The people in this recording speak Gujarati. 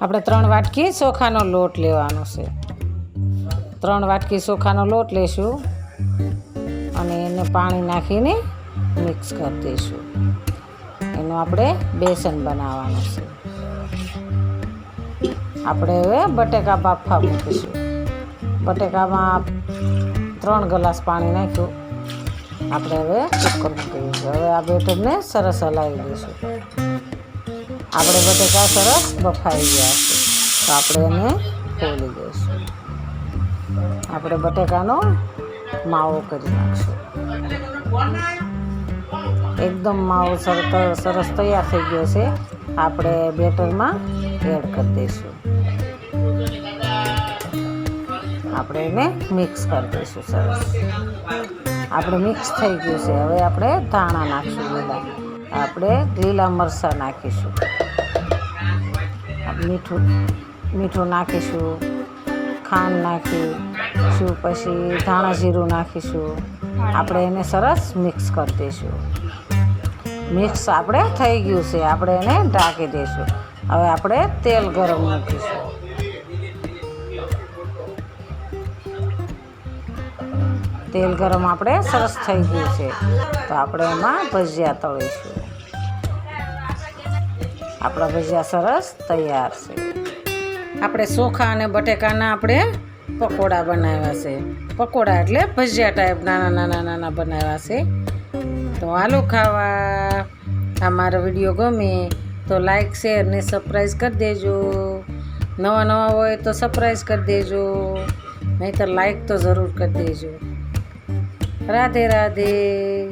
આપણે ત્રણ વાટકી ચોખાનો લોટ લેવાનો છે. ત્રણ વાટકી ચોખાનો લોટ લેશું અને એને પાણી નાખીને મિક્સ કરી દઈશું. એનું આપણે બેસન બનાવવાનું છે. આપણે હવે બટેકા બાફા મૂકીશું. બટેકામાં ત્રણ ગ્લાસ પાણી નાખ્યું. આપણે હવે કુકર મૂકી દઈશું હવે આ બેટરને સરસ હલાવી દઈશું. આપણે બટેકા સરસ બફાઈ ગયા છે. તો આપણે એને ખોલી દઈશું. આપણે બટેકાનો માવો કરી નાખશું. એકદમ માવો સરસ તૈયાર થઈ ગયો છે. આપણે બેટરમાં એડ કરી દઈશું. આપણે એને મિક્સ કરી દઈશું સરસ. આપણે મિક્સ થઈ ગયું છે. હવે આપણે ધાણા નાખશું લીલા. આપણે લીલા મરચાં નાખીશું. મીઠું મીઠું નાખીશું, ખાંડ નાખીશું, પછી ધાણા જીરું નાખીશું. આપણે એને સરસ મિક્સ કરી દઈશું. મિક્સ આપણે થઈ ગયું છે, આપણે એને ઢાંકી દઈશું. હવે આપણે તેલ ગરમ મૂકીશું. તેલ ગરમ આપણે સરસ થઈ ગયું છે. તો આપણે એમાં ભજીયા તળીશું. આપણા ભજીયા સરસ તૈયાર છે. આપણે ચોખા અને બટેકાના આપણે પકોડા બનાવ્યા છે. પકોડા એટલે ભજીયા ટાઈપ નાના નાના નાના બનાવ્યા છે. તો હાલો ખાવા. આ મારો વીડિયો ગમે તો લાઈક શેર ને સરપ્રાઈઝ કરી દેજો. નવા નવા હોય તો સરપ્રાઈઝ કરી દેજો. નહીં તો લાઈક તો જરૂર કરી દેજો. રાધે રાધે.